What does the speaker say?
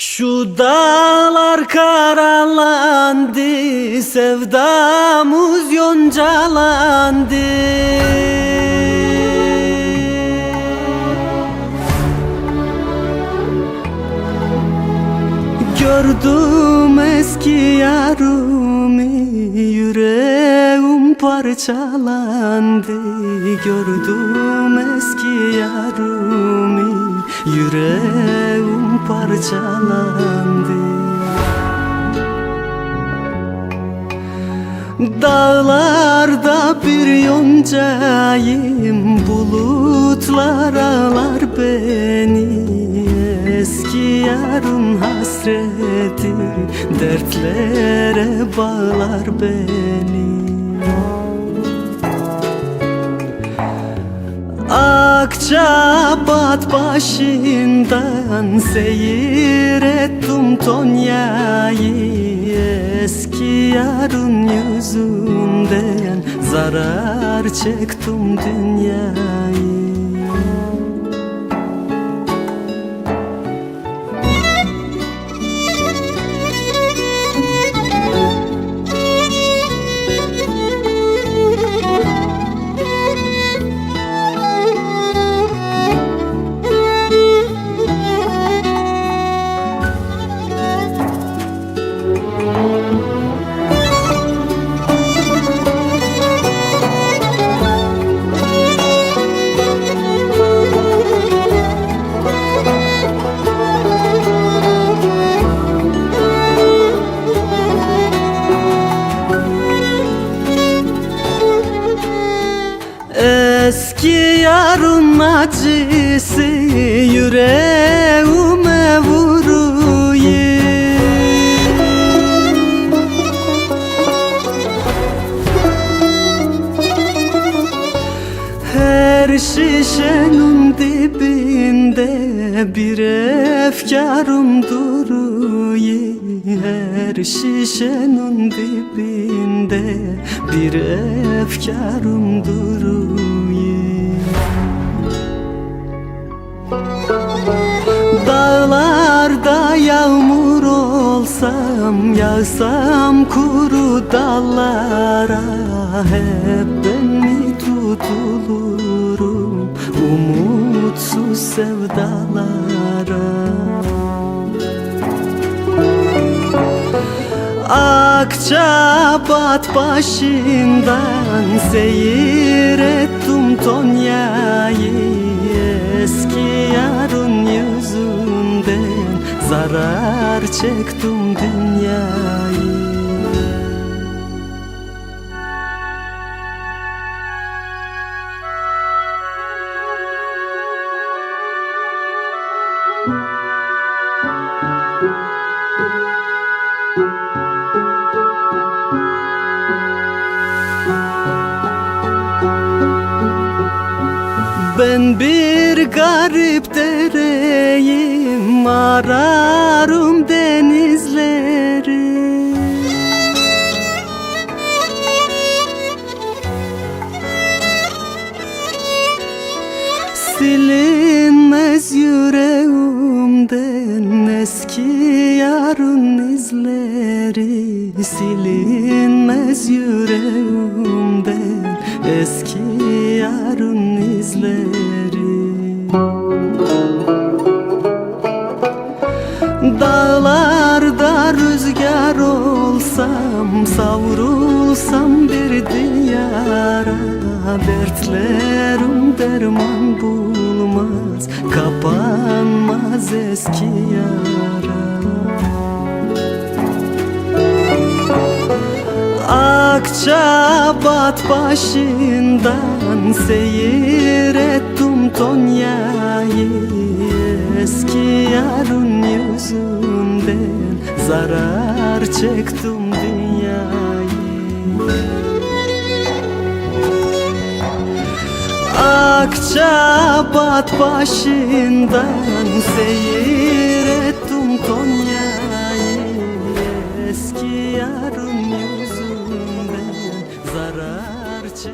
Şu dağlar karalandı, sevdamız yoncalandı. Gördüm eski yarımı Yüreğim parçalandı Gördüm eski yarımı Yüreğim parçalandı. Dağlarda bir yoncayım Bulutlar ağlar beni. Eski yarın hasreti Dertlere bağlar beni Akçabat başından seyrettim Tonya'yı Eski yarın yüzünden zarar çektim dünyayı Eski yarın acısı yüreğime vuruyor. Her şişenin dibinde bir efkarım duruyor. Her şişenin dibinde bir efkarım duruyor Dağlarda yağmur olsam Yağsam kuru dallara Hep ben mi tutulurum? Umutsuz sevdalara Akçabat başından seyrettim Tonya'yı Eski yarın yüzünden zarar çektim dünyayı Ben bir garip dereyim ararım denizleri. Silinmez yüreğimden eski yarın izleri. Silinmez yüreğimden eski yarın izleri. Dağlarda rüzgar olsam Savrulsam bir diyara Dertlerim derman bulmaz Kapanmaz eski yara Akçabat başından seyrettim Tonya'yı. Eski yarın yüzünden zarar çektim dünyayı. Akçabat başından seyrettim Tonya'yı czy